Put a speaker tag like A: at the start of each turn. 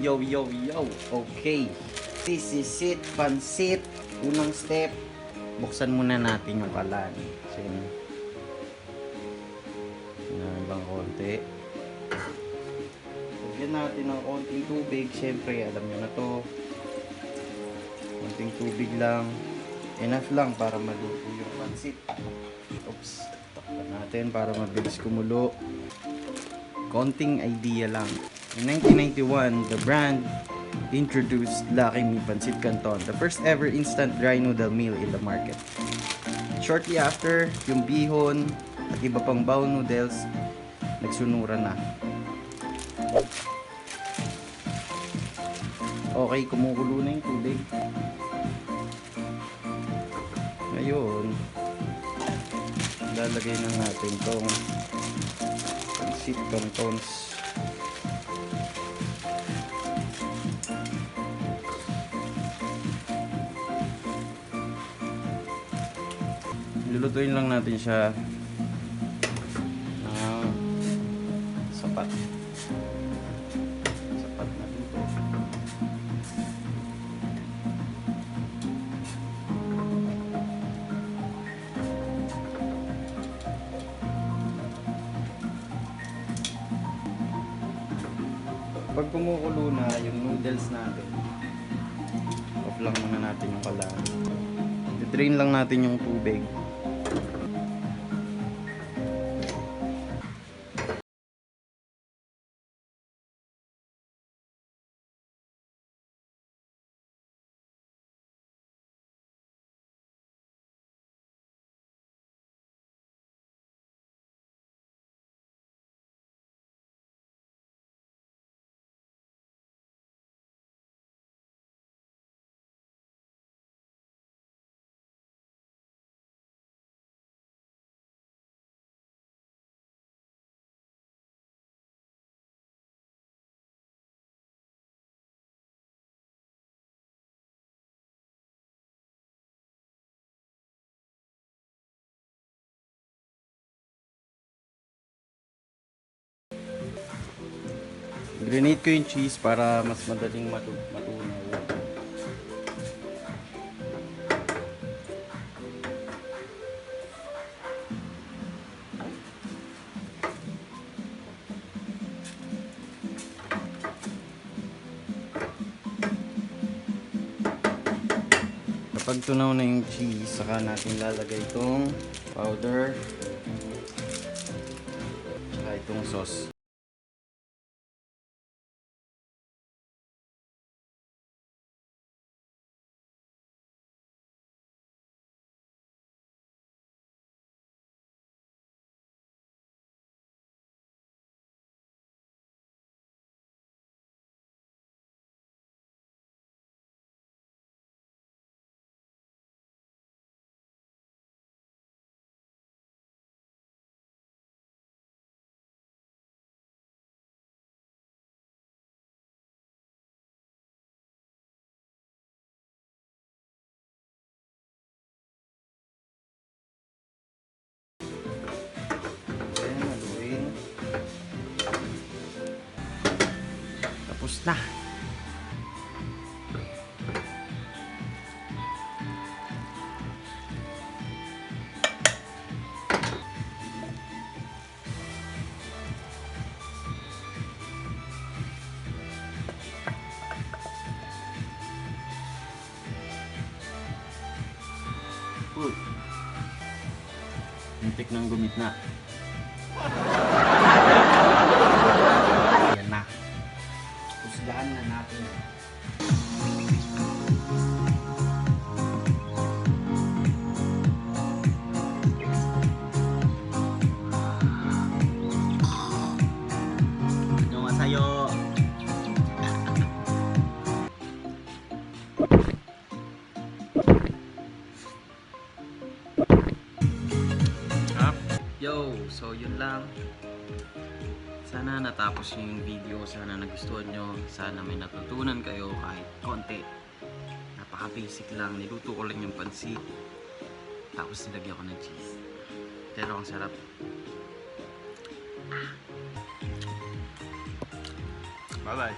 A: Yo, yo, yo. Okay. This is it. Pansit. Unang step. Buksan muna natin yung kalan. So, yun. Yan bang konti. Lagyan natin ng konting tubig. Siyempre, alam nyo na to. Konting tubig lang. Enough lang para maluto yung pansit. Oops. Takpan natin para mabilis kumulo. Konting idea lang. In 1991, the brand introduced Lucky Me Pancit Canton, the first ever instant dry noodle meal in the market. Shortly after, yung bihon at iba pang bao noodles nagsunura na. Okay, kumukulo na yung tubig. Ngayon, lalagay na natin tong pancit cantons. Lulutuin lang natin siya ng sapat. Sapat na dito. Pag kumukulo na yung noodles natin, off lang muna natin yung kalan. I-drain lang natin yung tubig. Grenade ko yung cheese para mas madaling matu matunaw. Kapag tunaw na yung cheese, saka natin lalagay itong powder saka itong sauce. Tapos na. Uy. Muntik nang gumit Husgahan na natin. Yo, so yun lang. Sana natapos niyo yung video, sana nagustuhan nyo, sana may natutunan kayo kahit konti. Napaka-basic lang, niluto ko lang yung pansit. Tapos nilagyan ko ng cheese. Pero ang sarap. Bye-bye.